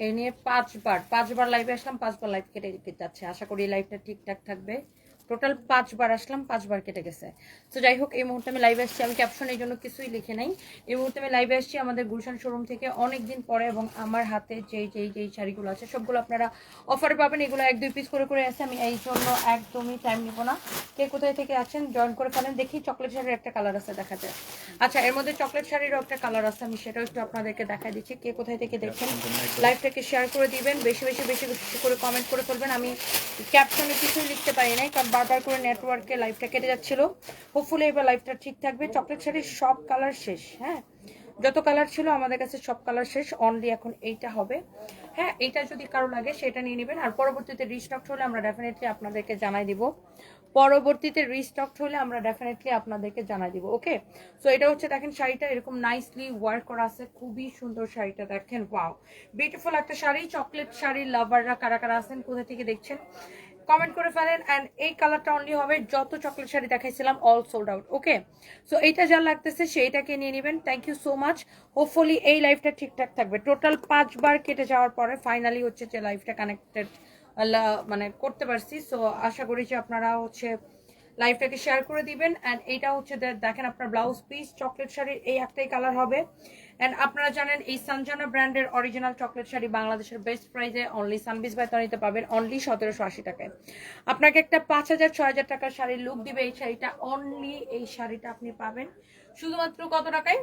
এই নিয়ে পাঁচবার পাঁচবার লাইভে আসলাম, পাঁচবার লাইভ কেটে যাচ্ছে। আশা করি লাইভটা ঠিকঠাক থাকবে। টোটাল পাঁচবার আসলাম পাঁচবার কেটে গেছে। তো যাই হোক এই মুহূর্তে আমি লাইভে আসছি। আমি ক্যাপশন এই জন্য কিছুই লিখে নাই। এই মুহূর্তে আমি লাইভে আসছি আমাদের গুলশান শোরুম থেকে অনেক দিন পরে এবং আমার হাতে যেই যেই যেই শাড়িগুলো আছে সবগুলো আপনারা অফারে পাবেন। এগুলো এক দুই পিস করে করে আছে। আমি এই জন্য একদমই টাইম নিব না। কে কোথায় থেকে আছেন জয়েন করে ফেলেন। দেখি চকলেট শাড়ির একটা কালার আছে দেখা যায় আচ্ছা এর মধ্যে চকলেট শাড়িরও একটা কালার আছে। আমি সেটাও একটু আপনাদেরকে দেখা দিচ্ছি। কে কোথায় থেকে দেখছেন লাইভটাকে শেয়ার করে দিবেন। বেশি বেশি বেশি বেশি করে কমেন্ট করে ফেলবেন। আমি ক্যাপশনে কিছুই লিখতে পারি নাই কারণ বারবার করে নেটওয়ার্কে লাইভটা কেটে যাচ্ছিল। হোপফুলি এবার লাইভটা ঠিক থাকবে। চকলেট শাড়ির সব কালার শেষ হ্যাঁ? যত কালার ছিল আমাদের কাছে সব কালার শেষ। অনলি এখন এইটা হবে। হ্যাঁ এইটা যদি কারও লাগে সেটা নিয়ে নেবেন। আর পরবর্তীতে রিস্টক হলে আমরা ডেফিনেটলি আপনাদেরকে জানাই দিব। পরবর্তীতে রিস্টক হলে আমরা ডেফিনেটলি আপনাদেরকে জানাই দিব ওকে সো এটা হচ্ছে দেখেন শাড়িটা, এরকম নাইসলি ওয়ার্ক করা আছে। খুবই সুন্দর শাড়িটা, দেখেন ওয়াও বিউটিফুল একটা শাড়ি চকলেট শাড়ির লাভাররা কারা কারা আছেন, কোথা থেকে দেখছেন? কমেন্ট করে ফেলেন অ্যান্ড এই কালারটা অনলি হবে যত চকলেট শাড়ি দেখাইছিলাম all sold out okay so এইটা যা লাগতেছে সেইটাকে নিয়ে নেবেন thank you so much hopefully এই লাইফটা ঠিকঠাক থাকবে। টোটাল পাঁচবার কেটে যাওয়ার পরে ফাইনালি হচ্ছে যে লাইফটা কানেক্টেড মানে করতে পারছি। সো আশা করি যে আপনারা হচ্ছে লাইভটাকে শেয়ার করে দিবেন অ্যান্ড এইটা হচ্ছে দেখেন আপনার ব্লাউজ পিস চকলেট শাড়ির এই একটাই কালার হবে। অ্যান্ড আপনারা জানেন, এই সানজানা ব্র্যান্ডের অরিজিনাল চকলেট শাড়ি বাংলাদেশের বেস্ট প্রাইসে অনলি সানবিস বাই তনিতে পাবেন অনলি সতেরোশো আশি টাকায়। আপনাকে একটা পাঁচ হাজার, ছয় হাজার টাকার শাড়ির লুক দিবে এই শাড়িটা। অনলি এই শাড়িটা আপনি পাবেন। শুধুমাত্র কত টাকায়?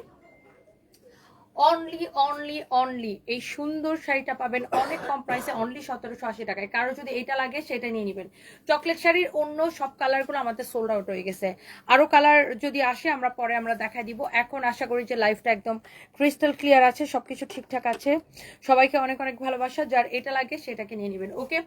অনলি অনলি অনলি এই সুন্দর শাড়িটা পাবেন অনেক কম প্রাইসে অনলি সতেরোশো আশি টাকায়। কারও যদি এটা লাগে, সেটা নিয়ে নেবেন। চকলেট শাড়ির অন্য সব কালারগুলো আমাদের সোল্ড আউট হয়ে গেছে। আরও কালার যদি আসে, আমরা পরে আমরা দেখা দিব। এখন আশা করি যে লাইফটা একদম ক্রিস্টাল ক্লিয়ার আছে, সবকিছু ঠিকঠাক আছে। সবাইকে অনেক অনেক ভালোবাসা। যার এটা লাগে, সেটাকে নিয়ে নেবেন ওকে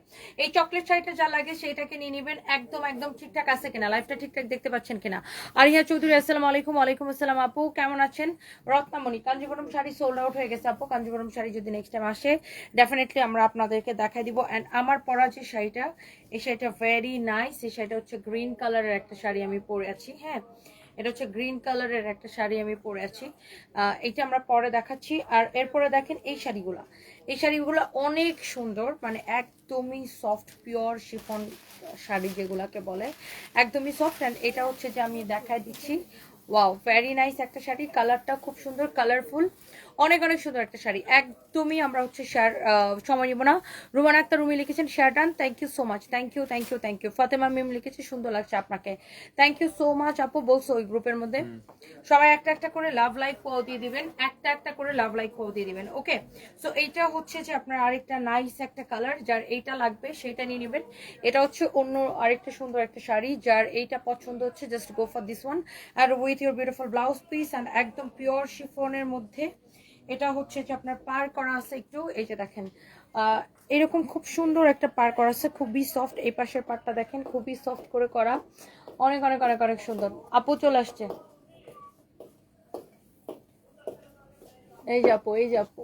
এই চকলেট শাড়িটা যা লাগে, সেটাকে নিয়ে নেবেন। একদম একদম ঠিকঠাক আছে কিনা? লাইফটা ঠিকঠাক দেখতে পাচ্ছেন কিনা? আরিয়া চৌধুরী, আসসালামু আলাইকুম। ওয়ালাইকুম আসসালাম আপু। কেমন আছেন? রত্নামণি কাঞ্জিপুরম শাড়ি সোল্ড আউট হয়ে গেছে আপু। কাঞ্জিপুরম শাড়ি যদি নেক্সট টাইম আসে ডেফিনেটলি আমরা আপনাদেরকে দেখাই দিব। অ্যান্ড আমার পরা যে শাড়িটা, এই শাড়িটা ভেরি নাইস এই শাড়িটা হচ্ছে গ্রিন কালারের একটা শাড়ি আমি পরে আছি হ্যাঁ? এটা হচ্ছে গ্রিন কালারের একটা শাড়ি আমি পরে আছি। এইটা আমরা পরে দেখাচ্ছি। আর এরপরে দেখেন এই শাড়িগুলা। এই শাড়িগুলো অনেক সুন্দর মানে একদমই সফট পিওর শিফন শাড়ি যেগুলাকে বলে, একদমই সফট অ্যান্ড এটা হচ্ছে যে আমি দেখাই দিচ্ছি। ওয়াও ভেরি নাইস একটা শাড়ি। কালারটা খুব সুন্দর কালারফুল অনেক অনেক সুন্দর একটা শাড়ি। একদমই আমরা হচ্ছে শেয়ার সময় নিব না। রুমান আক্তার রুমি লিখেছেন share done thank you so much thank you thank you thank you Fatema Mim লিখেছে সুন্দর লাগছে আপনাকে। থ্যাংক ইউ সো মাচ আপু বলছো ওই গ্রুপের মধ্যে? সবাই একটা একটা করে লাভ লাইক পাও দিয়ে দিবেন একটা একটা করে লাভ লাইক পাও দিয়ে দিবেন ওকে সো এইটা হচ্ছে যে আপনার আরেকটা নাইস একটা কালার যার এইটা লাগবে সেটা নিয়ে নেবেন। এটা হচ্ছে অন্য আরেকটা সুন্দর একটা শাড়ি যার এইটা পছন্দ হচ্ছে just go for this one R with your beautiful blouse piece and একদম পিওর শিফনের মধ্যে এটা হচ্ছে যে আপনার পার করা আছে একটু এই যে দেখেন এরকম খুব সুন্দর একটা পার করা আছে খুবই সফট এই পাশের পারটা দেখেন খুবই সফট করে করা অনেক অনেক অনেক অনেক সুন্দর। আপু চলে আসছে। এই যে আপু এই যে আপু।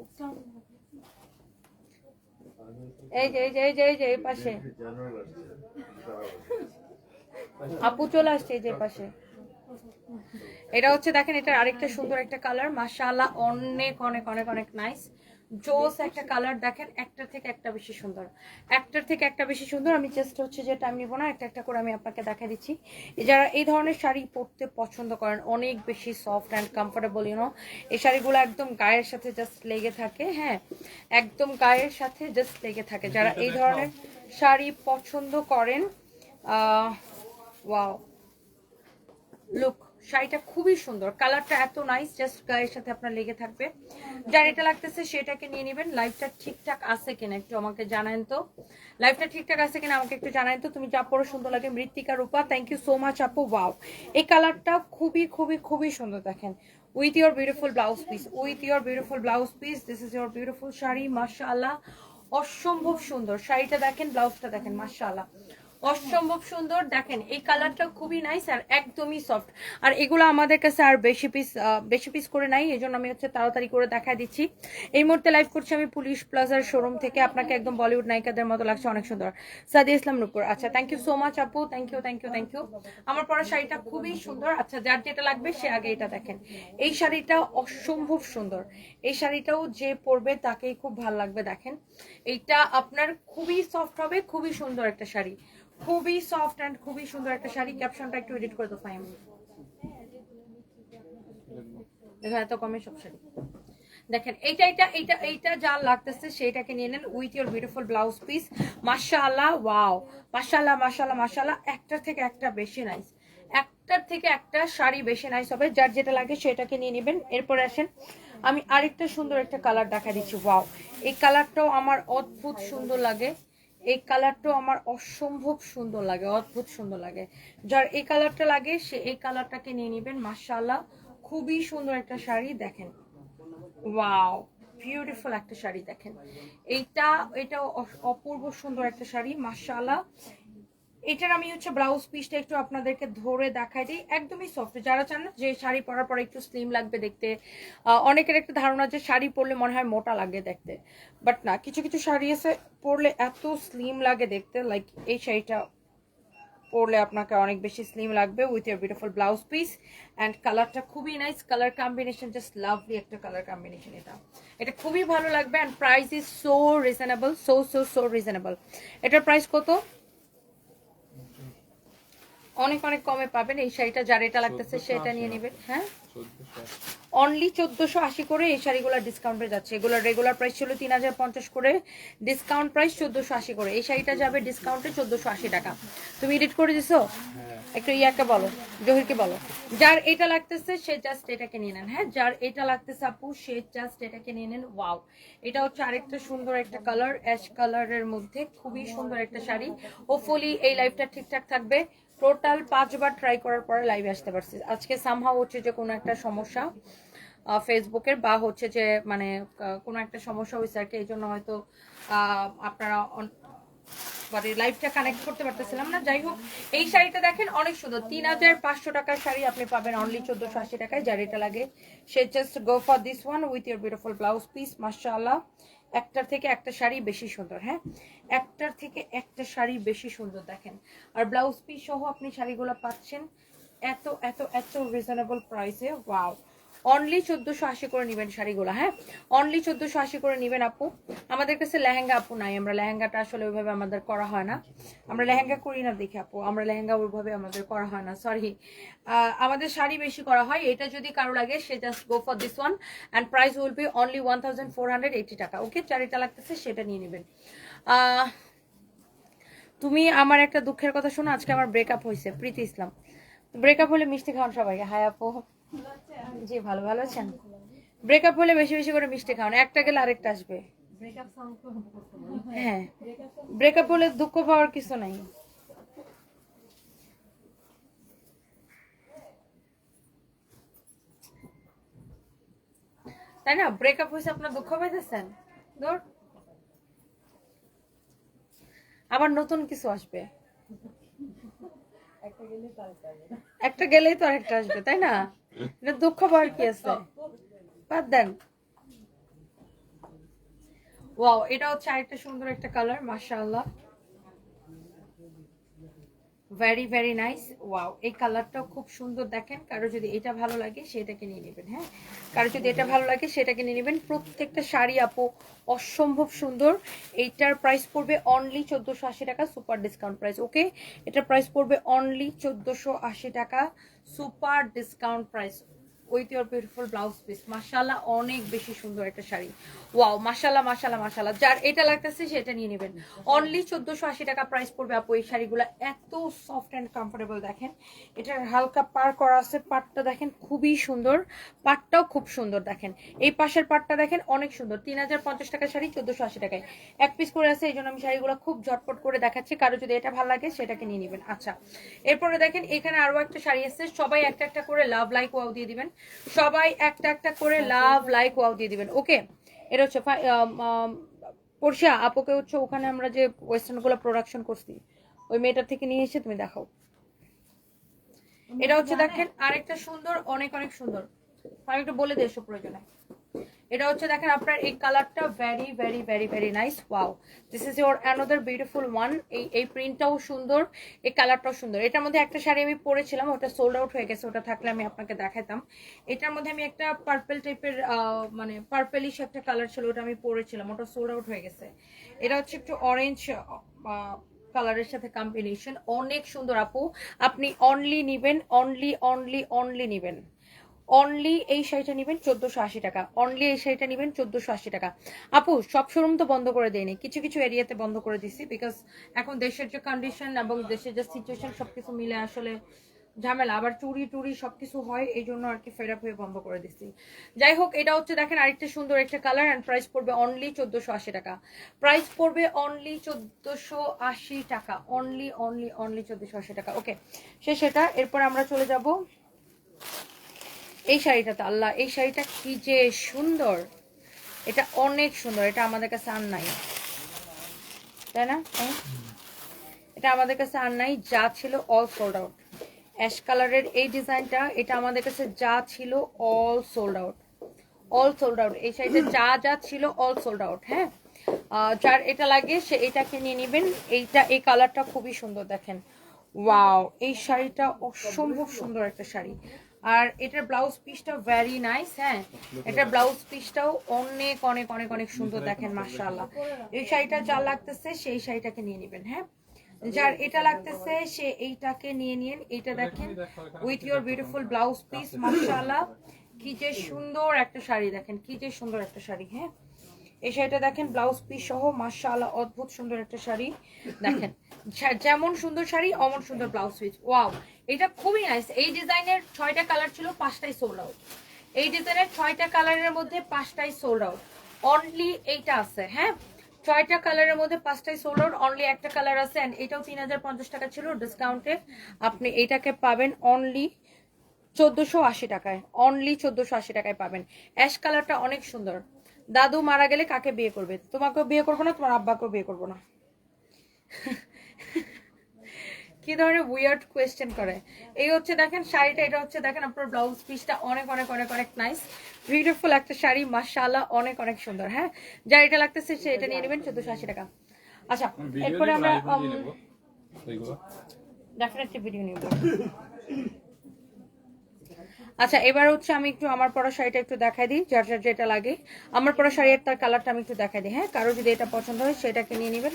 এই যে এই যে এই যে এই যে এই পাশে। আপু চলে আসছে এই যে পাশে। এটা হচ্ছে দেখেন এটা আরেকটা সুন্দর একটা কালার মাশাআল্লাহ, অনেক অনেক অনেক অনেক নাইস জোস একটা কালার দেখেন, একটা থেকে একটা বেশি সুন্দর। একটার থেকে একটা বেশি সুন্দর, আমি জাস্ট হচ্ছে যে টাইম নিব না, একটা একটা করে আমি আপনাকে দেখা দিচ্ছি। যারা এই ধরনের শাড়ি পরতে পছন্দ করেন, অনেক বেশি সফট অ্যান্ড কমফোর্টেবল ইউনো এই শাড়িগুলো একদম গায়ের সাথে জাস্ট লেগে থাকে হ্যাঁ একদম গায়ের সাথে জাস্ট লেগে থাকে। যারা এই ধরনের শাড়ি পছন্দ করেন ওয়াও লুক শাড়িটা খুবই সুন্দর। কালারটা এত নাইস জাস্ট গায়ের সাথে আপনার লেগে থাকবে। যার এটা লাগতেছে সেটাকে নিয়ে নেবেন। লাইফটা ঠিকঠাক আছে কিনা একটু আমাকে জানান তো। লাইফটা ঠিকঠাক আছে কিনা আমাকে একটু জানান তো। তুমি যা পরে সুন্দর লাগে। Mrittika Rupa thank you so much আপু। ওয়াও এই কালারটা খুবই খুবই খুবই সুন্দর দেখেন। With your beautiful blouse piece with your beautiful blouse piece this is your beautiful sari, মাশাআল্লাহ। অসম্ভব সুন্দর। শাড়িটা দেখেন ব্লাউজটা দেখেন, মাশাআল্লাহ। অসম্ভব সুন্দর। দেখেন, এই কালারটা খুবই নাইস আর একদমই সফট আর এগুলো আমাদের কাছে আর বেশি পিস বেশি পিস করে নাই এই জন্য আমি হচ্ছে তাড়াতাড়ি করে দেখা দিচ্ছি। এই মুহূর্তে লাইভ করছি আমি পুলিশ প্লাজার শোরুম থেকে। আপনাকে একদম বলিউড নায়িকাদের মতো লাগছে অনেক সুন্দর। সাদি ইসলাম নুপুর আচ্ছা থ্যাংক ইউ সো মাচ আপু thank you thank you thank you আমার পরা শাড়িটা খুবই সুন্দর। আচ্ছা যার যেটা লাগবে সে আগে এটা দেখেন। এই শাড়িটা অসম্ভব সুন্দর। এই শাড়িটাও যে পরবে তাকেই খুব ভালো লাগবে, দেখেন। এইটা আপনার খুবই সফট হবে, খুবই সুন্দর একটা শাড়ি। খুবই সফট অ্যান্ড খুবই সুন্দর একটা শাড়ি। ক্যাপশনটা একটু এডিট করে দাও ফাইম দেখো, এত কমে সব শাড়ি। দেখেন, এইটা এইটা এইটা এইটা যা লাগতেছে সেইটাকে নিয়ে নেন with your beautiful blouse piece মাশাআল্লাহ ওয়াও মাশাআল্লাহ মাশাআল্লাহ মাশাআল্লাহ, একটা থেকে একটা বেশি নাইস একটার থেকে একটা শাড়ি বেশি নাইস হবে। যার যেটা লাগে সেটাকে নিয়ে নেবেন। এরপরে আসেন, আমি আরেকটা সুন্দর একটা কালার দেখা দিচ্ছি ওয়াও এই কালারটাও আমার অদ্ভুত সুন্দর লাগে। এই কালারটা আমার অসম্ভব সুন্দর লাগে, অদ্ভুত সুন্দর লাগে। যার এই কালারটা লাগে, সে এই কালারটাকে নিয়ে নেবেন মার্শাল খুবই সুন্দর একটা শাড়ি, দেখেন। ওয়াও, বিউটিফুল একটা শাড়ি, দেখেন। এইটা এটা অপূর্ব সুন্দর একটা শাড়ি, মাশাআল্লাহ। এটার আমি হচ্ছে ব্লাউজ পিসটা একটু আপনাদেরকে ধরে দেখাই দিই। একদমই সফট যারা চান না যে শাড়ি পরার পরে একটু স্লিম লাগবে দেখতে অনেকের একটা ধারণা যে শাড়ি পরলে মনে হয় মোটা লাগে দেখতে। বাট না, কিছু কিছু শাড়ি আছে পরলে এত স্লিম লাগে দেখতে লাইক এই শাড়িটা পরলে আপনাকে অনেক বেশি স্লিম লাগবে with your beautiful blouse piece and কালারটা খুবই nice colour combination just lovely একটা কালার কম্বিনেশন এটা। এটা খুবই ভালো লাগবে and price is so reasonable so so so reasonable এটার প্রাইস কত? অনেক অনেক কমে পাবেন এই শাড়িটা যার এটা লাগতেছে সেটা নিয়ে নেবেন। হ্যাঁ? অনলি চোদ্দশো আশি করে এই শাড়িগুলো ডিসকাউন্টে যাচ্ছে। এগুলোর রেগুলার প্রাইস ছিল তিন হাজার পঞ্চাশ করে ডিসকাউন্ট প্রাইস চোদ্দশো আশি করে। এই শাড়িটা যাবে ডিসকাউন্টে চোদ্দশো আশি টাকা। তুমি এডিট করে দিছো? একটু ইয়াকে বলো জহিরকে বলো। যার এটা লাগতেছে সে জাস্ট এটাকে নিয়ে নেন। হ্যাঁ যার এটা লাগতেছে আপু সে জাস্ট এটাকে নিয়ে নেন। ওয়াও এটা হচ্ছে আরেকটা সুন্দর একটা কালার অ্যাশ কালারের মধ্যে খুবই সুন্দর একটা শাড়ি। হোপফুলি এই লাইফটা ঠিকঠাক থাকবে। টোটাল পাঁচবার ট্রাই করার পরে লাইভে আসতে পারছি। আজকে সামহাও হচ্ছে যে কোনো একটা সমস্যা ফেসবুকের বা হচ্ছে যে মানে কোনো একটা সমস্যা হয়েছে আর কি, এই জন্য হয়তো আপনারা মানে লাইভটা কানেক্ট করতে পারতেছিলাম না। যাই হোক, এই শাড়িটা দেখেন অনেক সুন্দর। তিন হাজার পাঁচশো টাকার শাড়ি আপনি পাবেন অনলি চোদ্দশো আশি টাকায়। যার এটা লাগে, সে just go for this one with your beautiful blouse piece মাশাআল্লাহ। একটার থেকে একটা শাড়ি বেশি সুন্দর হ্যাঁ? একটার থেকে একটা শাড়ি বেশি সুন্দর দেখেন। আর ব্লাউজ পিস সহ আপনি শাড়িগুলো পাচ্ছেন এত এত এত রিজনেবল প্রাইসে ওয়াও অনলি চোদ্দশো আশি করে নেবেন শাড়িগুলো হ্যাঁ? অনলি চোদ্দশো আশি করে নেবেন আপু। আমাদের কাছে লেহেঙ্গা আপু নাই, আমরা লেহেঙ্গাটা আসলে ওইভাবে আমাদের করা হয় না। আমরা লেহেঙ্গা করি না দেখি আপু, আমরা লেহেঙ্গা ওইভাবে আমাদের করা হয় না সরি আমাদের শাড়ি বেশি করা হয়, এটা যদি কারও লাগে, সে just go for this one and price will be only one thousand four hundred টাকা ওকে চারিটা লাগতেছে, সেটা নিয়ে নেবেন। তুমি আমার একটা দুঃখের কথা শোনো, আজকে আমার ব্রেকআপ হয়েছে, প্রীতি ইসলাম। ব্রেকআপ হলে মিষ্টি খাওয়ান সবাইকে হায় আপু। জি ভালো ভালো আছেন? ব্রেকআপ হলে বেশি বেশি করে মিষ্টি খাওয়ান। একটা গেলে আরেকটা আসবে। হ্যাঁ। ব্রেকআপ হলে দুঃখ পাওয়ার কিছু নাই। তাই না? ব্রেকআপ হয়েছে আপনার দুঃখ পাইতেছেন? ধর। আবার নতুন কিছু আসবে। একটা গেলেই তো আরেকটা আসবে তাই না? এটা দুঃখ পাওয়ার কি আছে? বাদ দেন। ওয়াও এটা হচ্ছে আরেকটা সুন্দর একটা কালার মাশাআল্লাহ। ভেরি ভেরি নাইস ওয়াও এই কালারটাও খুব সুন্দর দেখেন। কারও যদি এটা ভালো লাগে, সেটাকে নিয়ে নেবেন হ্যাঁ? কারও যদি এটা ভালো লাগে, সেটাকে নিয়ে নেবেন। প্রত্যেকটা শাড়ি আপু অসম্ভব সুন্দর। এইটার প্রাইস পড়বে অনলি চোদ্দোশো আশি টাকা সুপার ডিসকাউন্ট প্রাইস ওকে এটার প্রাইস পড়বে অনলি চোদ্দোশো আশি টাকা super discount price with your beautiful blouse piece মাশাল্লাহ অনেক বেশি সুন্দর একটা শাড়ি। ওয়াও মাশাল্লাহ মাশাল্লাহ মাশাল্লাহ যার এটা লাগতেছে সেটা নিয়ে নেবেন। অনলি চোদ্দোশো আশি টাকা প্রাইস পড়বে আপু এই শাড়িগুলো। এত সফট অ্যান্ড কমফোর্টেবল দেখেন। এটার হালকা পার করা আছে। পাটটা দেখেন খুবই সুন্দর। পাটটাও খুব সুন্দর দেখেন। এই পাশের পাটটা দেখেন অনেক সুন্দর। তিন হাজার পঞ্চাশ টাকা শাড়ি, চোদ্দোশো আশি টাকায়। এক পিস করে আছে এই জন্য আমি শাড়িগুলো খুব ঝটপট করে দেখাচ্ছি। কারও যদি এটা ভালো লাগে, সেটাকে নিয়ে নেবেন। আচ্ছা এরপরে দেখেন এখানে আরও একটা শাড়ি আছে। সবাই একটা একটা করে লাভ লাইক ওয়াও দিয়ে দিবেন। সবাই একটা একটা করে লাভ লাইক ওয়াও দিয়ে দিবেন। ওকে এটা হচ্ছে পড়শিয়া আপুকে হচ্ছে ওখানে আমরা যে ওয়েস্টার্নগুলো প্রোডাকশন করছি ওই মেয়েটার থেকে নিয়ে এসে তুমি দেখাও। এটা হচ্ছে দেখেন আরেকটা সুন্দর অনেক অনেক সুন্দর। আমি একটু বলে এসব প্রয়োজনে। এটা হচ্ছে দেখেন আপনার, এই কালারটা very very very very nice wow this is your another beautiful one এই এই প্রিন্টটাও সুন্দর, এই কালারটাও সুন্দর। এটার মধ্যে একটা শাড়ি আমি পরেছিলাম, ওটা সোল্ড আউট হয়ে গেছে, ওটা থাকলে আমি আপনাকে দেখাতাম। এটার মধ্যে আমি একটা পার্পেল টাইপের মানে পার্পেলিশ একটা কালার ছিল, ওটা আমি পরেছিলাম, ওটা সোল্ড আউট হয়ে গেছে। এটা হচ্ছে একটু অরেঞ্জ কালারের সাথে কম্বিনেশন অনেক সুন্দর আপু। আপনি অনলি নিবেন অনলি অনলি অনলি নিবেন। অনলি এই শাড়িটা নেবেন চোদ্দোশো আশি টাকা। অনলি এই শাড়িটা নেবেন চোদ্দোশো আশি টাকা। আপু, সব শোরুম তো বন্ধ করে দেয়নি। কিছু কিছু এরিয়াতে বন্ধ করে দিছি বিকজ এখন দেশের যে কন্ডিশন এবং দেশের যে সিচুয়েশন সব কিছু মিলে আসলে ঝামেলা। আবার চুরি টুরি সবকিছু হয়, এই জন্য আর কি ফের হয়ে বন্ধ করে দিচ্ছি যাই হোক, এটা হচ্ছে দেখেন আরেকটা সুন্দর একটা কালার অ্যান্ড প্রাইস পড়বে অনলি চোদ্দোশো আশি টাকা। প্রাইস পড়বে অনলি চোদ্দোশো আশি টাকা। অনলি অনলি অনলি চোদ্দোশো আশি টাকা। ওকে সে সেটা এরপর আমরা চলে যাব এই শাড়িটাতে আল্লাহ, এই শাড়িটা কি যে সুন্দর। এটা অনেক সুন্দর, এটা আমাদের কাছে আর নাই। তাই না? হ্যাঁ? এটা আমাদের কাছে আর নাই, যা ছিল অল সোল্ড আউট অ্যাশ কালারের এই ডিজাইনটা, এটা আমাদের কাছে যা ছিল all sold out all sold out এই শাড়িটা যা যা ছিল অল সোল্ড আউট হ্যাঁ? যার এটা লাগে, সে এটাকে নিয়ে নেবেন। এইটা, এই কালারটা খুবই সুন্দর দেখেন। ওয়াও, এই শাড়িটা অসম্ভব সুন্দর একটা শাড়ি। আর এটার ব্লাউজ পিসটা ভেরি নাইস হ্যাঁ? এটার ব্লাউজ পিসটাও অনেক অনেক অনেক অনেক সুন্দর দেখেন, মাশাআল্লাহ। এই শাড়িটা যা লাগতেছে, সেই শাড়িটাকে নিয়ে নেবেন হ্যাঁ? যার এটা লাগতেছে, সে এইটাকে নিয়ে নিন। এটা দেখেন with your beautiful blouse piece মাশাআল্লাহ। কি যে সুন্দর একটা শাড়ি, দেখেন, কি যে সুন্দর একটা শাড়ি হ্যাঁ? এই শাড়িটা দেখেন ব্লাউজ পিস সহ, মাশাআল্লাহ, অদ্ভুত সুন্দর একটা শাড়ি। দেখেন যেমন সুন্দর শাড়ি, অমন সুন্দর ব্লাউজ পিস ওয়াও এটা খুবই নাইস এই ডিজাইনের ছয়টা কালার ছিল, পাঁচটাই সোল্ড আউট এই ডিজাইনের ছয়টা কালারের মধ্যে পাঁচটাই সোল্ড আউট অনলি এইটা আছে হ্যাঁ? ছয়টা কালারের মধ্যে পাঁচটাই সোল্ড আউট অনলি একটা কালার আছে এন্ড এটাও তিন হাজার পঞ্চাশ টাকা ছিল ডিসকাউন্টে আপনি এইটাকে পাবেন অনলি চোদ্দোশো আশি টাকায়। অনলি চোদ্দোশো আশি টাকায় পাবেন। অ্যাশ কালারটা অনেক সুন্দর। দাদু মারা গেলে কাকে বিয়ে করবে? তোমাকেও বিয়ে করব না তোমার আব্বাকেও বিয়ে করব না। কি ধরনের উইয়ার্ড কোয়েশ্চেন করে। এই হচ্ছে দেখেন শাড়িটা এটা হচ্ছে দেখেন আপনার ব্লাউজ পিসটা অনেক অনেক অনেক অনেক নাইস বিউটিফুল একটা শাড়ি মাশাআল্লাহ অনেক অনেক সুন্দর হ্যাঁ? যা এটা লাগতেছে সে এটা নিয়ে নেবেন চোদ্দশো আশি টাকা। আচ্ছা এরপরে আমরা ডেফিনেটলি ভিডিও নিব। আচ্ছা এবার হচ্ছে আমি একটু আমার পরা শাড়িটা একটু দেখাই দিই, যার যার যেটা লাগে। আমার পরা শাড়ির তার কালারটা আমি একটু দেখাই দিই হ্যাঁ? কারও যদি এটা পছন্দ হয়, সেটাকে নিয়ে নেবেন।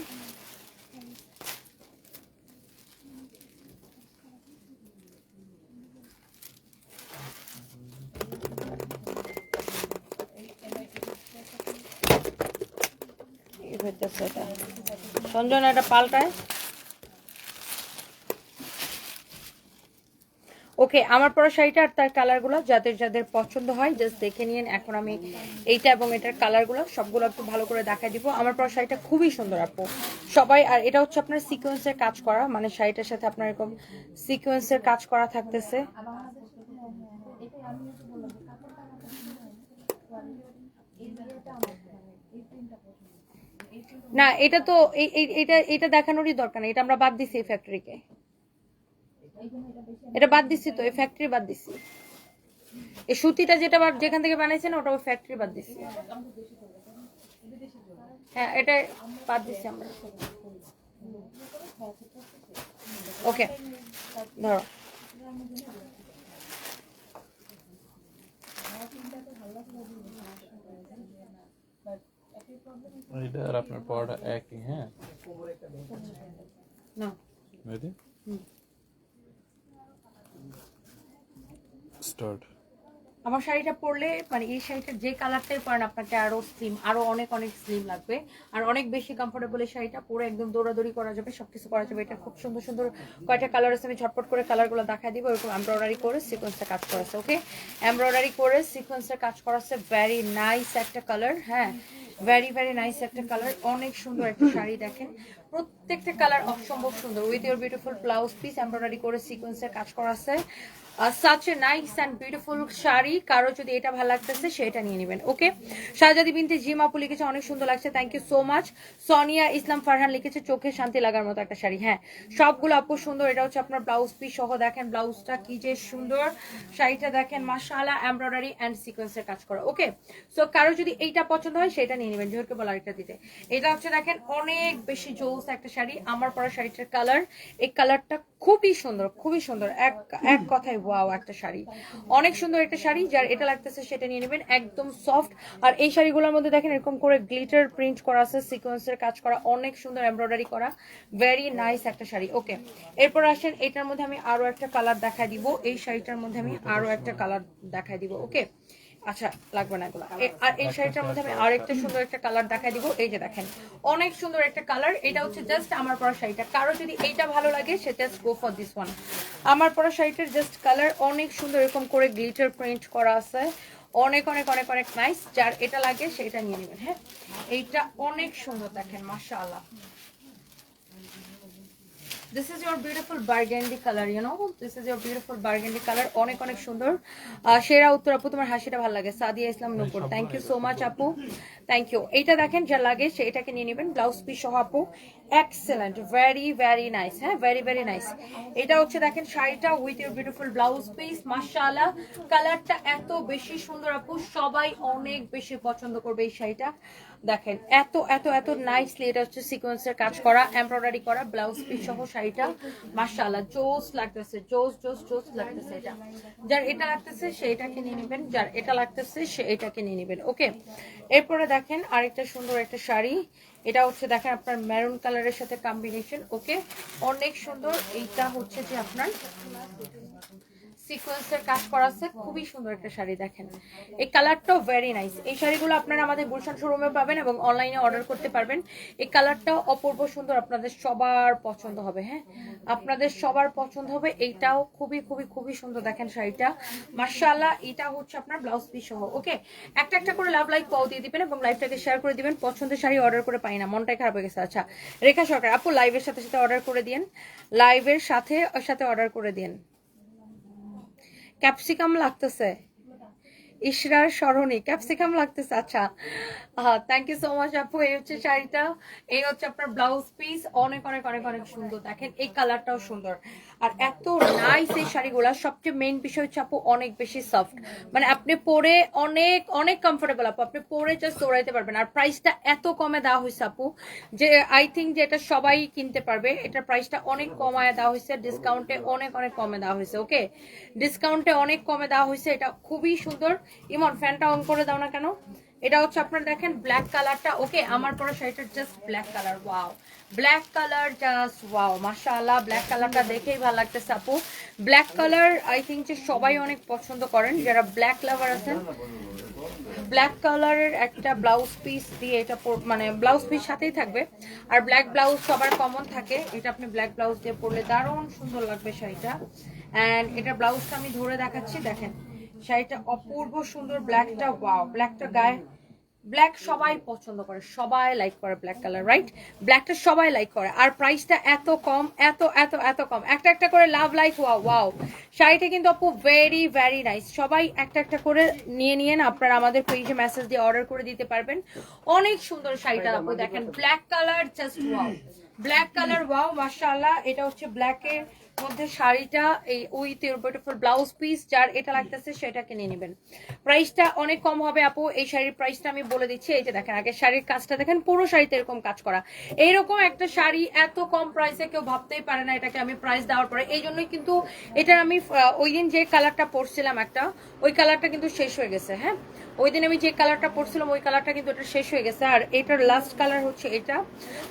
সঞ্জনা এটা পাল্টায়। ওকে, আমার পরা শাড়িটা আর তার কালারগুলো যাদের যাদের পছন্দ হয় জাস্ট দেখে নিন এখন আমি এইটা এবং এটার কালারগুলো সবগুলো একটু ভালো করে দেখাই দিব। আমার পরা শাড়িটা খুবই সুন্দর আপু। সবাই, আর এটা হচ্ছে আপনার সিকোয়েন্সের কাজ করা মানে শাড়িটার সাথে আপনার এরকম সিকোয়েন্সের কাজ করা থাকতেছে। না, এটা তো এটা এটা দেখানোরই দরকার নেই, এটা আমরা বাদ দিছি এই ফ্যাক্টরিকে এটা বাদ দিচ্ছি তো এই ফ্যাক্টরি বাদ দিচ্ছি এই সুতিটা যেটা যেখান থেকে বানাইছেন ওটা ওই ফ্যাক্টরি বাদ দিচ্ছি হ্যাঁ এটা বাদ দিচ্ছি আমরা। ওকে ধরো। এটা আর আপনার পড়াটা একই হ্যাঁ? না। রেডি স্টার্ট আমার শাড়িটা পরলে মানে এই শাড়িটা যে কালারটাই পরেন আপনাকে আরও স্লিম আরও অনেক অনেক স্লিম লাগবে। আর অনেক বেশি কমফোর্টেবল এই শাড়িটা পুরো একদম দৌড়াদৌড়ি করা যাবে, সবকিছু করা যাবে। এটা খুব সুন্দর সুন্দর কয়টা কালার আছে আমি ঝটপট করে কালারগুলো দেখাই দিব। এরকম এমব্রয়ডারি করে সিকোয়েন্সে কাজ করেছে ওকে এমব্রয়ডারি করে সিকোয়েন্সে কাজ করাছে ভ্যারি নাইস একটা কালার হ্যাঁ? ভ্যারি ভেরি নাইস একটা কালার অনেক সুন্দর একটা শাড়ি দেখেন। প্রত্যেকটা কালার অসম্ভব সুন্দর। With your beautiful blouse piece embroidery করে সিকোয়েন্সের কাজ করা আছে such a nice and beautiful sari, কারও যদি এটা ভালো লাগতেছে, সেটা নিয়ে নেবেন ওকে শাহজাদি বিনতে জিম আপু লিখেছে, অনেক সুন্দর লাগছে thank you so much Sonia Islam Farhan লিখেছে, চোখে শান্তি লাগার মতো একটা শাড়ি হ্যাঁ। সবগুলো আপু সুন্দর, এটা হচ্ছে আপনার ব্লাউজ পিস সহ দেখেন ব্লাউজটা কি যে সুন্দর। শাড়িটা দেখেন, মাশাআল্লাহ এমব্রয়ডারি অ্যান্ড সিকোয়েন্সের কাজ করা ওকে সো কারও যদি এইটা পছন্দ হয়, সেটা নিয়ে নেবেন জোরকে বলা আরেকটা দিতে। এটা হচ্ছে দেখেন, অনেক বেশি জোস একটা শাড়ি, আমার পরা শাড়িটার কালার এই কালারটা খুবই সুন্দর খুবই সুন্দর। এক এক কথায় ওয়াও একটা শাড়ি। অনেক সুন্দর একটা শাড়ি, যার এটা লাগতেছে সেটা নিয়ে নেবেন, একদম সফট আর এই শাড়িগুলোর মধ্যে দেখেন, এরকম করে গ্লিটার প্রিন্ট করা আছে সিকোয়েন্সের কাজ করা, অনেক সুন্দর এমব্রয়ডারি করা। ভেরি নাইস একটা শাড়ি ওকে এরপর আসেন, এটার মধ্যে আমি আরও একটা কালার দেখাই দিব, এই শাড়িটার মধ্যে আমি আরও একটা কালার দেখাই দিব ওকে আচ্ছা লাগবে না এগুলো। আর এই শাড়িটার মধ্যে আমি আরেকটা সুন্দর একটা কালার দেখাই দিব। এই যে দেখেন অনেক সুন্দর একটা কালার এটা হচ্ছে জাস্ট আমার পরা শাড়িটা। কারও যদি এইটা ভালো লাগে সে just go for this one আমার পরা শাড়িটার জাস্ট কালার অনেক সুন্দর এরকম করে গ্লিটার প্রিন্ট করা আছে। অনেক অনেক অনেক অনেক নাইস যার এটা লাগে সেটা নিয়ে নেবেন হ্যাঁ? এইটা অনেক সুন্দর দেখেন মাশাআল্লাহ। This is your beautiful burgundy colour you know this is your beautiful burgundy colour অনেক অনেক সুন্দর। সেরা উত্তর আপু তোমার হাসিটা ভালো লাগে। Sadia Islam Nupur thank you so much আপু। থ্যাংক ইউ এইটা দেখেন যা লাগে সেটাকে নিয়ে নেবেন। ব্লাউজ পিস সহ আপু। এক্সেলেন্ট ভেরি ভেরি নাইস হ্যাঁ? ভেরি ভেরি নাইস এটা হচ্ছে দেখেন শাড়িটা with your beautiful blouse piece মাশাআল্লাহ। কালারটা এত বেশি সুন্দর আপু। সবাই অনেক বেশি পছন্দ করবে এই শাড়িটা। দেখেন, এত এত এত নাইসলি এটা হচ্ছে সিকোয়েন্সের কাজ করা এমব্রয়ডারি করা ব্লাউজ পিস সহ শাড়িটা। মাশাআল্লাহ, জোস লাগতেছে, জোস জোস জোস লাগতেছে এটা। যার এটা লাগতেছে, সে এটাকে নিয়ে নেবেন, যার এটা লাগতেছে, সে এটাকে নিয়ে নেবেন, ওকে? এরপরে দেখেন আরেকটা সুন্দর একটা শাড়ি। এটা হচ্ছে, দেখেন আপনার মেরুন কালারের সাথে কম্বিনেশন ওকে? অনেক সুন্দর, এইটা হচ্ছে যে আপনার সিকোয়েন্সের কাজ করা আছে, খুবই সুন্দর একটা শাড়ি দেখেন। এই কালারটাও ভেরি নাইস এই শাড়িগুলো আপনারা আমাদের গুলশান শোরুমে পাবেন এবং অনলাইনে অর্ডার করতে পারবেন। এই কালারটাও অপূর্ব সুন্দর, আপনাদের সবার পছন্দ হবে হ্যাঁ? আপনাদের সবার পছন্দ হবে, এইটাও খুবই খুবই খুবই সুন্দর দেখেন শাড়িটা। মার্শাল্লাহ এটা হচ্ছে আপনার ব্লাউজ পিস সহ ওকে একটা একটা করে লাভ লাইক পাও দিয়ে দিবেন এবং লাইভটাকে শেয়ার করে দিবেন। পছন্দের শাড়ি অর্ডার করে পাই না, মনটাই খারাপ হয়ে গেছে। আচ্ছা রেখা সরকার, আপু লাইভের সাথে সাথে অর্ডার করে দিন লাইভের সাথে সাথে অর্ডার করে দিন ক্যাপসিকাম লাগতেছে। ইশরার সরণি ক্যাপসিকাম লাগতেছে আচ্ছা। থ্যাংক ইউ সো মাচ আপু, এই হচ্ছে শাড়িটা। এই হচ্ছে আপনার ব্লাউজ পিস অনেক অনেক অনেক অনেক সুন্দর। দেখেন, এই কালারটাও সুন্দর। আর এত নাইস এই শাড়িগুলা। সবচেয়ে মেইন বিষয় হচ্ছে আপু অনেক বেশি সফট মানে আপনি পরে অনেক অনেক কমফোর্টেবল আপু। আপনি পরে জাস্ট দৌড়াইতে পারবেন। আর প্রাইসটা এত কমে দেওয়া হয়েছে আপু যে আই থিঙ্ক যে এটা সবাই কিনতে পারবে। এটার প্রাইসটা অনেক কমায় দেওয়া হয়েছে ডিসকাউন্টে অনেক অনেক কমে দেওয়া হয়েছে ওকে ডিসকাউন্টে অনেক কমে দেওয়া হয়েছে এটা খুবই সুন্দর। ইমন ফ্যানটা অন করে দাও না কেন? এটা হচ্ছে আপনার দেখেন ব্ল্যাক কালারটা ওকে, আমার পরে শাড়িটার just black colour wow black colour just wow মাশাআল্লাহ ব্ল্যাক কালারটা দেখেই ভালো লাগতেছে আপু. ব্ল্যাক কালার আই থিঙ্ক যে সবাই অনেক পছন্দ করেন, যারা ব্ল্যাক লাভার আছেন। ব্ল্যাক কালারের একটা ব্লাউজ পিস দিয়ে এটা মানে ব্লাউজ পিস সাথেই থাকবে। আর ব্ল্যাক ব্লাউজ সবার কমন থাকে, এটা আপনি ব্ল্যাক ব্লাউজ দিয়ে পরলে দারুণ সুন্দর লাগবে শাড়িটা। অ্যান্ড এটা ব্লাউজটা আমি ধরে দেখাচ্ছি, দেখেন। শাড়িটা অপূর্ব সুন্দর ব্ল্যাকটা ওয়াও ব্ল্যাকটা গায়ে ব্ল্যাক সবাই পছন্দ করে সবাই লাইক করে ব্ল্যাক কালার রাইট ব্ল্যাকটা সবাই লাইক করে। আর প্রাইসটা এত কম এত এত এত কম। একটা একটা করে লাভ লাইক ওয়াও ওয়াও শাড়িটা কিন্তু আপু ভেরি ভেরি নাইস সবাই একটা একটা করে নিয়ে নিয়ে না আপনারা আমাদের পেজে মেসেজ দিয়ে অর্ডার করে দিতে পারবেন। অনেক সুন্দর শাড়িটা আপু দেখেন black colour just wow black colour wow মাশাআল্লাহ এটা হচ্ছে ব্ল্যাক এর মধ্যে শাড়িটা, এই with your beautiful blouse piece যার এটা লাগতেছে সেটা কিনে নেবেন। প্রাইসটা অনেক কম হবে, আপু। এই শাড়ির প্রাইসটা আমি বলে দিচ্ছি। এই যে দেখেন আগে শাড়ির কাজটা দেখেন, পুরো শাড়িতে এরকম কাজ করা। এইরকম একটা শাড়ি এত কম প্রাইসে কেউ ভাবতেই পারে না এটাকে আমি প্রাইস দেওয়ার পরে। এই জন্যই কিন্তু এটার আমি ওই দিন যে কালারটা পরছিলাম একটা, ওই কালারটা কিন্তু শেষ হয়ে গেছে হ্যাঁ? ওই দিন আমি যে কালারটা পরছিলাম, ওই কালারটা কিন্তু এটা শেষ হয়ে গেছে। আর এটার লাস্ট কালার হচ্ছে এটা।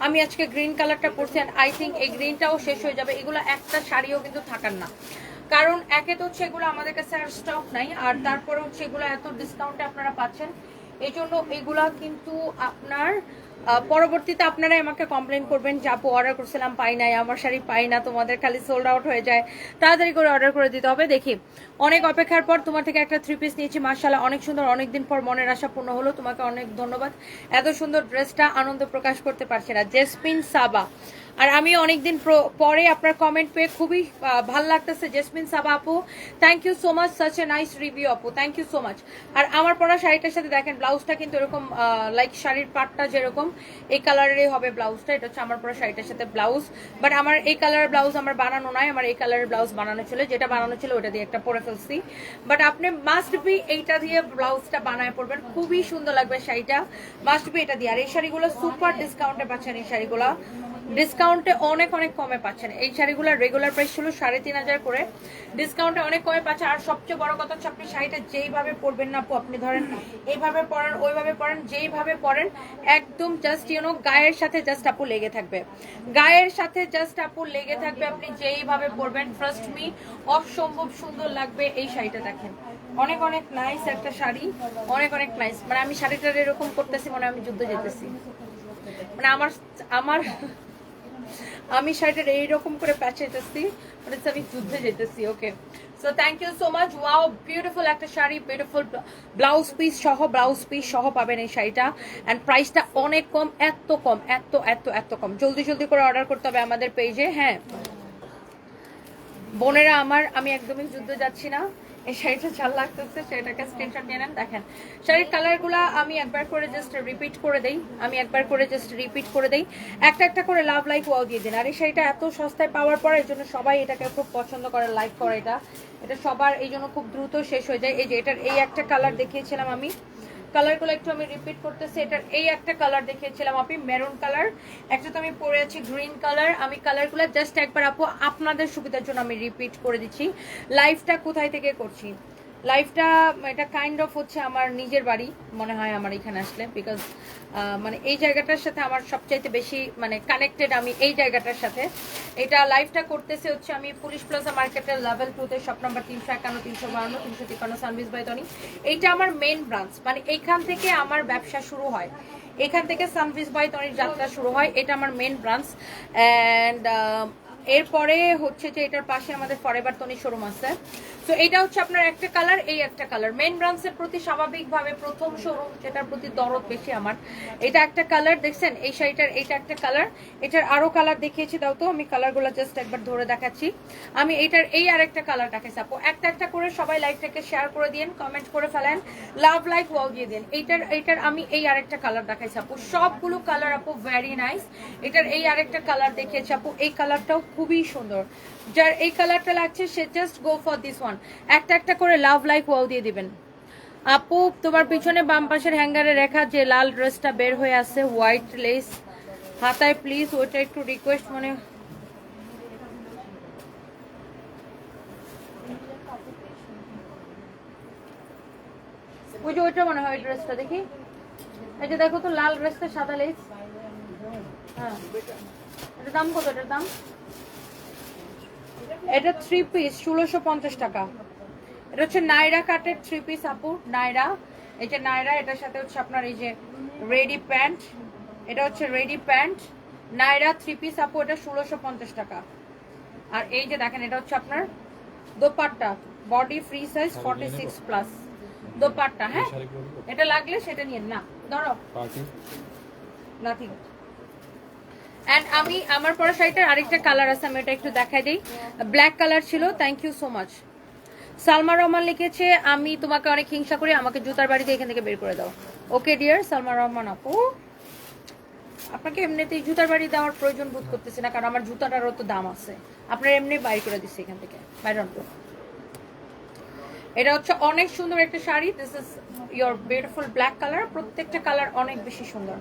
আমি আজকে গ্রিন কালারটা পরছি আই থিঙ্ক এই গ্রিনটাও শেষ হয়ে যাবে। এগুলো একটা শাড়িও কিন্তু থাকার না। কারণ একে তো এগুলো আমাদের কাছে আর স্টক নাই, আর তারপরে এগুলো এত ডিসকাউন্টে আপনারা পাচ্ছেন। এই জন্য এগুলা কিন্তু আপনার পরবর্তীতে আপনারা আমাকে কমপ্লেন করবেন যে, আপু অর্ডার করছিলাম, পাই নাই, আমার শাড়ি পাই না, তোমাদের খালি সোল্ড আউট হয়ে যায়। তাড়াতাড়ি করে অর্ডার করে দিতে হবে। দেখি, অনেক অপেক্ষার পর তোমার থেকে একটা থ্রি পিস নিয়েছি মার্শাল্লাহ অনেক সুন্দর, অনেক দিন পর মনের আশা পূর্ণ হলো। তোমাকে অনেক ধন্যবাদ। এত সুন্দর ড্রেসটা আনন্দ প্রকাশ করতে পারছে না। জেসমিন সাবা আর আমি অনেকদিন পরে আপনার কমেন্ট পেয়ে খুবই ভালো লাগতেছে। জেসমিন সাবা আপু thank you so much such a nice review আপু থ্যাংক ইউ সো মাচ আর আমার পরা শাড়িটার সাথে দেখেন ব্লাউজটা কিন্তু এরকম লাইক শাড়ির পাটটা যেরকম, এই কালারেরই হবে ব্লাউজটা এটা হচ্ছে আমার পরা শাড়িটার সাথে ব্লাউজ বাট আমার এই কালারের ব্লাউজ আমার বানানো নয় আমার এই কালারের ব্লাউজ বানানো ছিল, যেটা বানানো ছিল ওটা দিয়ে একটা পরে ফেলছি। বাট আপনি মাস্ট বি এইটা দিয়ে ব্লাউজটা বানায় পড়বেন খুবই সুন্দর লাগবে শাড়িটা। মাস্ট বি এটা দিয়ে। আর এই শাড়িগুলো সুপার ডিসকাউন্টে পাচ্ছেন, এই শাড়িগুলো। ডিসকাউন্টে অনেক অনেক কমে পাচ্ছেন। এই শাড়িগুলোর রেগুলার প্রাইস ছিল সাড়ে তিন হাজার করে। ডিসকাউন্টে অনেক কমে পাচ্ছেন আর সবচেয়ে বড় কথা হচ্ছে আপনি শাড়িটা যেইভাবে পরবেন না আপু, আপনি ধরেন এইভাবে পরেন, ওইভাবে পরেন, যেইভাবে পরেন, একদম জাস্ট ইউনো গায়ের সাথে জাস্ট আপু লেগে থাকবে। গায়ের সাথে জাস্ট আপু লেগে থাকবে, আপনি যেইভাবে পরবেন ট্রাস্ট মি অসম্ভব সুন্দর লাগবে এই শাড়িটা দেখেন। অনেক অনেক নাইস একটা শাড়ি, অনেক অনেক নাইস মানে আমি শাড়িটার এরকম করতেছি মানে আমি যুদ্ধ যেতেছি মানে আমার আমার আমি শাড়িটার এইরকম করে প্যাচাইতেছি মানে আমি যুদ্ধে যেতেছি okay so thank you so much wow beautiful একটা শাড়ি বিউটিফুল ব্লাউজ পিস সহ ব্লাউজ পিস সহ পাবেন এই শাড়িটা। অ্যান্ড প্রাইসটা অনেক কম, এত কম, এত এত এত কম। জলদি জলদি করে অর্ডার করতে হবে আমাদের পেজে হ্যাঁ? বোনেরা আমার, আমি একদমই যুদ্ধ যাচ্ছি না। শাড়িটা চাল লাগতেছে সেটাকে স্ক্রিনশট নিয়ে নেন। দেখেন, শাড়ির কালারগুলো আমি একবার করে জাস্ট রিপিট করে দেই, আমি একবার করে জাস্ট রিপিট করে দেই। একটা একটা করে লাভ লাইক ওয়াও দিয়ে দিন। আর এই শাড়িটা এত সস্তায় পাওয়ার পর এই জন্য সবাই এটাকে খুব পছন্দ করে লাইক করে এটা। এটা সবার এই জন্য খুব দ্রুত শেষ হয়ে যায়। এই যে এটার এই একটা কালার দেখিয়েছিলাম আমি। কালারগুলো একটু আমি রিপিট করতেছি। এটার এই একটা কালার দেখিয়েছিলাম আপনি মেরুন কালার একটা তো আমি পরে আছি গ্রিন কালার আমি কালারগুলো জাস্ট একবার আপু, আপনাদের সুবিধার জন্য আমি রিপিট করে দিচ্ছি। লাইফটা কোথায় থেকে করছি? লাইফটা এটা কাইন্ড অফ হচ্ছে আমার নিজের বাড়ি, মনে হয় আমার এখানে আসলে বিকজ মানে এই জায়গাটার সাথে আমার সবচাইতে বেশি মানে কানেক্টেড আমি এই জায়গাটার সাথে। এটা লাইফটা করতেছে হচ্ছে আমি পুলিশ প্লাজা মার্কেটের লেভেল টুতে শপ নাম্বার তিনশো একান্ন, তিনশো বাহান্ন, তিনশো তিপ্পান্ন সার্ভিস বাই তনি এইটা আমার মেন ব্রাঞ্চ মানে এইখান থেকে আমার ব্যবসা শুরু হয়। এখান থেকে সানভিস বাই তনির যাত্রা শুরু হয়, এটা আমার মেন ব্রাঞ্চ অ্যান্ড এরপরে হচ্ছে যে এটার পাশে আমাদের ফরেভার তনি শোরুম আছে। তো এটা হচ্ছে আপনার একটা কালার এই একটা কালার মেন ব্রাঞ্চের প্রতি স্বাভাবিকভাবে প্রথম শোরুম যেটার প্রতি দরদ বেশি আমার, এটা একটা কালার দেখছেন? এই শাড়িটার এটা একটা কালার এটার আরও কালার দেখিয়েছি, দাও তো, আমি কালারগুলো জাস্ট একবার ধরে দেখাচ্ছি। আমি এটার এই আর একটা কালার দেখাচ্ছি, আপু। একটা একটা করে সবাই লাইকটাকে শেয়ার করে দিন কমেন্ট করে ফেলেন লাভ লাইক ওয়াও দিয়ে দিন এইটার এইটার আমি এই আরেকটা কালার দেখাইছি আপু। সবগুলো কালার আপু ভেরি নাইস এটার এই আরেকটা কালার দেখিয়েছি, আপু। এই কালারটাও খুবই সুন্দর। যার এই কালারটা লাগছে, সে just go for this one একটা একটা করে লাভ লাইক ওয়াও দিয়ে দিবেন। আপু, তোমার পিছনে বাম পাশের হ্যাঙ্গারে রেখা যে লাল ড্রেসটা বের হয়ে আছে হোয়াইট লেস হাতায় প্লিজ ওইটা একটু রিকোয়েস্ট মনে ওই ড্রেসটা দেখি। দেখো তো, লাল ড্রেসটা সাদা লেস হ্যাঁ। এটার দাম কত? এটার দাম? এটা থ্রি পিস ষোলোশো পঞ্চাশ টাকা। এটা হচ্ছে নাইরা কাটের থ্রি পিস আপু নাইরা। এই যে নাইরা এটার সাথে হচ্ছে আপনার এই যে রেডি প্যান্ট এটা হচ্ছে ready pant Naira three piece আপু এটা ষোলোশো পঞ্চাশ টাকা। আর এই যে দেখেন এটা হচ্ছে আপনার dupatta body free size forty six plus dupatta হ্যাঁ? এটা লাগলে সেটা নিয়ে না ধরো। নাথিং অ্যান্ড আমি, আমার পরা শাড়িটার আরেকটা কালার আছে, আমি এটা একটু দেখাই দিই। ব্ল্যাক কালার ছিল thank you so much Salma Rahman লিখেছে, আমি তোমাকে অনেক হিংসা করি, আমাকে জুতার বাড়িতে এখান থেকে বের করে দাও। ওকে ডিয়ার সালমা রহমান আপু। আপনাকে এমনিতেই জুতার বাড়ি দেওয়ার প্রয়োজন বোধ করতেছি না, কারণ আমার জুতাটারও তো দাম আছে। আপনার এমনি বাইর করে দিচ্ছি এখান থেকে বাইরন এটা হচ্ছে অনেক সুন্দর একটা sari this is your beautiful black colour প্রত্যেকটা কালার অনেক বেশি সুন্দর।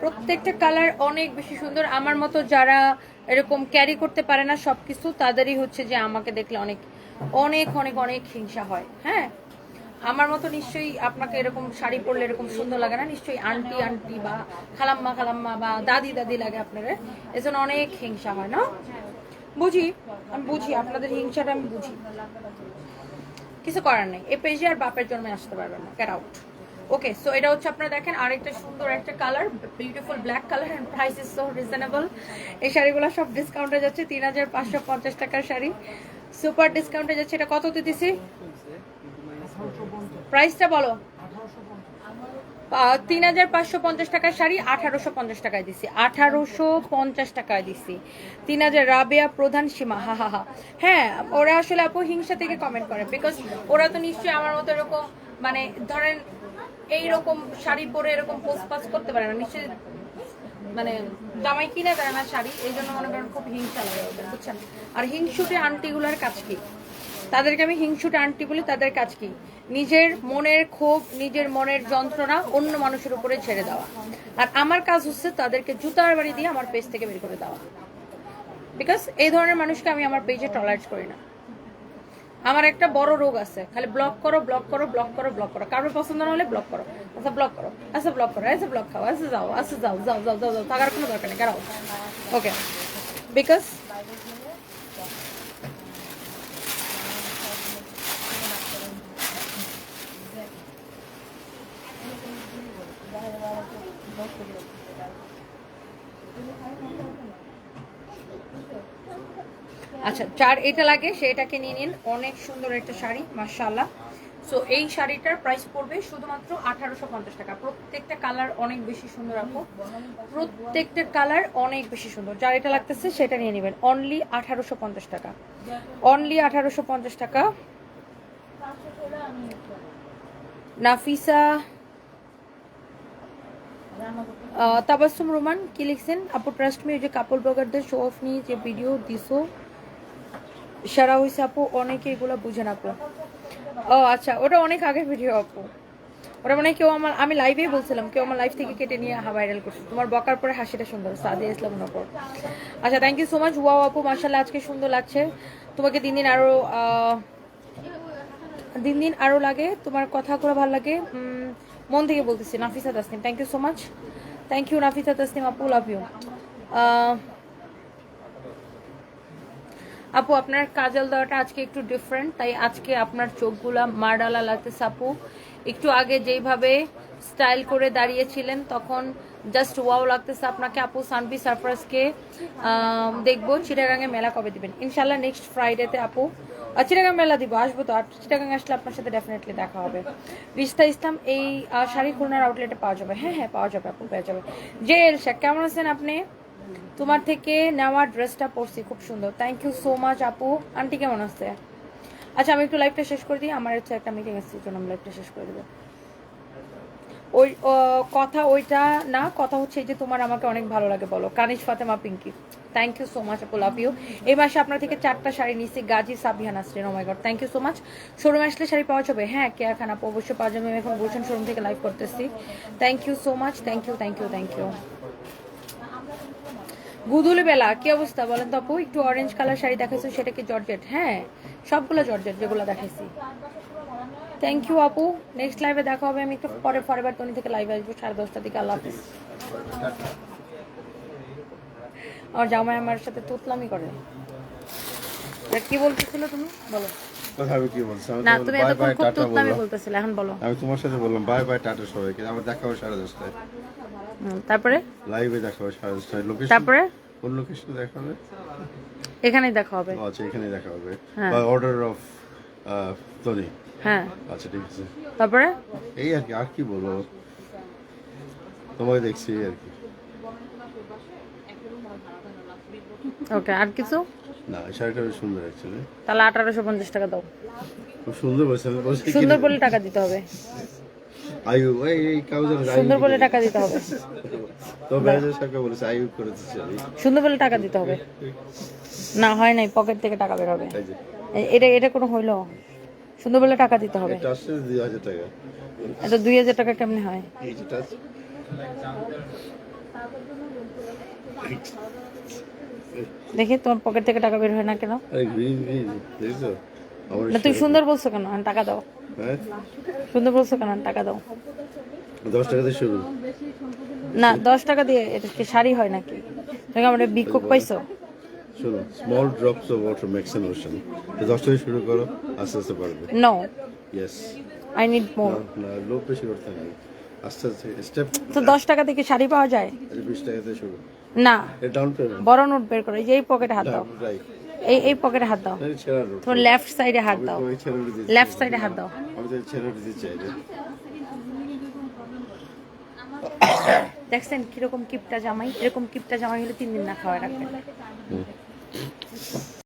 প্রত্যেকটা কালার অনেক বেশি সুন্দর। আমার মতো যারা এরকম ক্যারি করতে পারে না সবকিছু, তাদেরই হচ্ছে যে আমাকে দেখলে অনেক অনেক অনেক অনেক হিংসা হয়। হ্যাঁ? আমার মতো নিশ্চয়ই আপনাকে এরকম শাড়ি পরলে এরকম সুন্দর লাগে না। নিশ্চয়ই আন্টি আন্টি বা খালাম্মা খালাম্মা বা দাদি দাদি লাগে আপনারা এজন্য অনেক হিংসা হয়, না? বুঝি? আমি বুঝি, আপনাদের হিংসাটা আমি বুঝি। কিছু করার নেই। এই পেজে আর বাপের জন্মে আসতে পারবেন না। ক্যাট আউট ওকে সো এটা হচ্ছে আপনারা দেখেন, আরেকটা সুন্দর একটা colour beautiful black colour and price is so reasonable এই শাড়িগুলো সব ডিসকাউন্টে যাচ্ছে, তিন হাজার পাঁচশো পঞ্চাশ টাকার শাড়ি। সুপার ডিসকাউন্টে যাচ্ছে, এটা কত দিতেছি প্রাইসটা বলো। তিন হাজার পাঁচশো পঞ্চাশ টাকার শাড়ি, আঠারোশো পঞ্চাশ টাকায় দিছি। আঠারোশো পঞ্চাশ টাকায় দিছি। তিন হাজার রাবেয়া প্রধান সীমা, হা হা হা। হ্যাঁ ওরা আসলে আপু হিংসা থেকে কমেন্ট করে বিকজ ওরা তো নিশ্চয়ই আমার মতো এরকম মানে ধরেন এইরকম শাড়ি পরে এরকম পোস্ট পাস করতে পারে না। নিশ্চয়ই মানে জামাই কিনে দেয় না শাড়ি, এই জন্য মনে করেন খুব হিংসা লাগে ওদের, বুঝছেন? আর হিংসুটে আন্টিগুলার কাজ কি? তাদেরকে আমি হিংসুটে আন্টি বলি, তাদের কাজ কি? নিজের মনের ক্ষোভ, নিজের মনের যন্ত্রণা অন্য মানুষের উপরে ছেড়ে দেওয়া। আর আমার কাজ হচ্ছে তাদেরকে জুতার বাড়ি দিয়ে আমার পেজ থেকে বের করে দেওয়া। বিকজ এই ধরনের মানুষকে আমি আমার পেজে টলারেট করি না। আমার একটা বড় রোগ আছে। খালি ব্লক করো ব্লক করো ব্লক করো ব্লক করো। কারোর পছন্দ না হলে ব্লক করো। আচ্ছা ব্লক করো। আচ্ছা ব্লক করো। আচ্ছা ব্লক খাও। আচ্ছা যাও। আচ্ছা যাও যাও যাও যাও যাও। থাকার কোনো দরকার নেই। কারও ওকে বিকজ আচ্ছা চার এটা লাগে সেটাকে নিয়ে নিন। অনেক সুন্দর একটা শাড়ি মার্শাল্লাহ সো এই শাড়িটার প্রাইস পড়বে শুধুমাত্র আঠারোশো পঞ্চাশ টাকা। প্রত্যেকটা কালার অনেক বেশি সুন্দর আপু। প্রত্যেকটা কালার অনেক বেশি সুন্দর। যার এটা লাগতেছে সেটা নিয়ে নেবেন। অনলি আঠারোশো পঞ্চাশ টাকা। অনলি আঠারোশো পঞ্চাশ টাকা। নাফিসা আহ, তাবাসসুম রোমান কি লিখছেন? আপু ট্রাস্ট মি ওই যে কাপড় ব্লগারদের শো অফ নিয়ে যে ভিডিও দিছো সারা হয়েছে আপু, অনেকে এগুলো বুঝেন আপু। ও আচ্ছা ওটা অনেক আগের ভিডিও আপু। ওটা মানে কেউ আমার, আমি লাইভেই বলছিলাম, কেউ আমার লাইভ থেকে কেটে নিয়ে ভাইরাল করছে। তোমার বকার পরে হাসিটা সুন্দর সাদিয়া ইসলাম নগর। আচ্ছা thank you so much wow আপু মার্শাল্লাহ আজকে সুন্দর লাগছে। তোমাকে দিন দিন আরও দিন দিন আরও লাগে, তোমার কথাগুলো ভালো লাগে। মন থেকে বলতেছি, Nafisa Tasnim thank you so much thank you Nafisa Tasnim আপু লাভ ইউ আপু, আপনার কাজল দেওয়াটা আজকে একটু ডিফারেন্ট তাই আজকে আপনার চোখগুলা মারডালা লাগতেছে আপু। একটু আগে যেইভাবে স্টাইল করে দাঁড়িয়েছিলেন, তখন জাস্ট ওয়াও লাগতেছে আপনাকে। আপু সানভি সারপ্রাইজকে দেখব চিটাগাঙে মেলা কবে দিবেন। ইনশাল্লাহ নেক্সট ফ্রাইডেতে আপু চিটাগাং মেলা দিব, আসব তো। আর চিটাগাং আসলে আপনার সাথে ডেফিনেটলি দেখা হবে। রিস্তা ইসলাম, এই শাড়ি খুলনার আউটলেটে পাওয়া যাবে। হ্যাঁ হ্যাঁ পাওয়া যাবে আপু পেয়ে যাবে। জে এলশা কেমন আছেন আপনি? তোমার থেকে নেওয়া ড্রেসটা পরছি, খুব সুন্দর। থ্যাংক ইউ সো মাচ আপু। আন্টি কেমন আছে? আচ্ছা আমি একটু লাইভটা শেষ করে দিই। আমার হচ্ছে একটা মিটিং আসছে জন্য আমি লাইভটা শেষ করে দেবো। ওই কথা ওইটা না, কথা হচ্ছে যে তোমার আমাকে অনেক ভালো লাগে বলো। Kaniz Fatema Pinky. Thank you so much আপু লাভ ইউ এই মাসে আপনার থেকে চারটা শাড়ি নিচ্ছি গাজী সাবিহান আসছেন ও মাই থ্যাংক ইউ সো মাচ শোরুমে আসলে শাড়ি পাওয়া যাবে? হ্যাঁ কেয়ার খান আপু, অবশ্যই পাওয়া যাবে। আমি এখন গুলশান শোরুম থেকে লাইভ করতেছি। Thank you so much thank you thank you thank you গুদুলে বেলা, কি অবস্থা বলেন তো আপু? একটু অরেঞ্জ কালার শাড়ি দেখাইছো, সেটা কি জর্জেট? হ্যাঁ সবগুলো জর্জেট যেগুলো দেখাইছি। থ্যাংক ইউ আপু। নেক্সট লাইভে দেখা হবে, আমি একটু পরে ফরবার টনি থেকে লাইভে আসব, সাড়ে দশটার দিকে, আল্লাহ হাফিজ। আমার জামাই আমার সাথে তুতলামি করে। আর কি বলতেছিল তুমি? বলো। কি বলছি? না তুমি এতক্ষণ খুব বলতেছিলে এখন বলো। আমি তোমার সাথে বললাম বাই বাই টাটা সবাইকে। আমার দেখা হবে সাড়ে দশটায়। তারপরে? লাইভে দেখা হবে সাড়ে দশটায়। লোকেশন তারপরে? কোন লোকেশনে দেখা হবে? এখানেই দেখা হবে। আচ্ছা এখানেই দেখা হবে। হ্যাঁ। বা অর্ডার অফ তনি হ্যাঁ। আচ্ছা ঠিক আছে। তারপরে? এই আর কি আর কি বলব? তোমাকে দেখছি আর কি। ওকে আর কিছু? না শাড়িটা বেশ সুন্দর অ্যাকচুয়ালি তাহলে আঠারোশো পঞ্চাশ টাকা দাও। খুব সুন্দর বলছে সুন্দর বলে টাকা দিতে হবে। আয়ু এই এই কাগজের সুন্দর বলে টাকা দিতে হবে। তো ম্যানেজার সাহেবকে বলেছে আয়ু করে দিচ্ছে। সুন্দর বলে টাকা দিতে হবে। না হয় নাই পকেট থেকে টাকা বের হবে। এটা এটা কোনো হইল? সুন্দর বলে টাকা দিতে হবে। এটা দুই হাজার টাকা। এটা কেমনে হয়? এই যে টাচ দেখি তোমার পকেট থেকে টাকা বের হয় না কেন? না তুমি সুন্দর বলছো কেন? টাকা দাও। হ্যাঁ? সুন্দর বলছো কেন? টাকা দাও। দশ টাকা দিয়ে শুরু। না দশ টাকা দিয়ে এটা কি শাড়ি হয় নাকি? তুমি আমার বিক্ষোভ পাইছো? শোনো small drops of water makes an ocean দশ টাকা শুরু করো আস্তে আস্তে পারবে no yes I need more না বেশি করতে আস্তে আস্তে স্টেপ তো দশ টাকা থেকে শাড়ি পাওয়া যায়? বিশ টাকাতে শুরু। না। বড় নোট বের করো এই পকেটে হাত দাও। এই এই পকেটে হাত দাও। তোমার লেফট সাইডে হাত দাও। লেফট সাইডে হাত দাও। দেখছেন কীরকম কিপটা জামাই? এরকম কিপটা জামাই হলে তিন দিন না খাওয়া রাখবেন